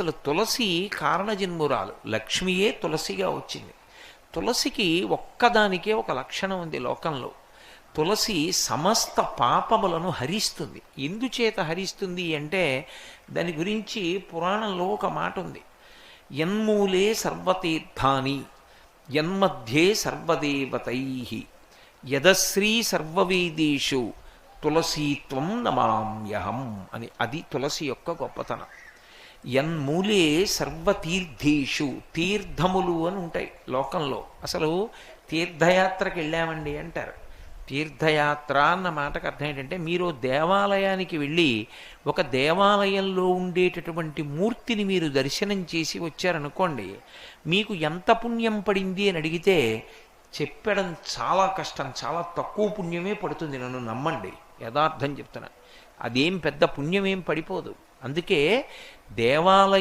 అసలు తులసి కారణజన్మురాలు. లక్ష్మియే తులసిగా వచ్చింది. తులసికి ఒక్కదానికే ఒక లక్షణం ఉంది లోకంలో. తులసి సమస్త పాపములను హరిస్తుంది. ఎందుచేత హరిస్తుంది అంటే దాని గురించి పురాణంలో ఒక మాట ఉంది. యన్మూలే సర్వతీర్థాని యన్మధ్యే సర్వదేవతై యదశ్రీ సర్వవేదేషు తులసీత్వం నమామ్యహం అని. అది తులసి యొక్క గొప్పతనం. యన్మూలే సర్వతీర్థేషు తీర్థములు అని ఉంటాయి లోకంలో. అసలు తీర్థయాత్రకి వెళ్ళామండి అంటారు. తీర్థయాత్ర అన్న మాటకు అర్థం ఏంటంటే మీరు దేవాలయానికి వెళ్ళి ఒక దేవాలయంలో ఉండేటటువంటి మూర్తిని మీరు దర్శనం చేసి వచ్చారనుకోండి మీకు ఎంత పుణ్యం పడింది అని అడిగితే చెప్పడం చాలా కష్టం చాలా తక్కువ పుణ్యమే పడుతుంది నన్ను నమ్మండి. యథార్థం చెప్తున్నా. అదేం పెద్ద పుణ్యమేం పడిపోదు. అందుకే దేవాలయం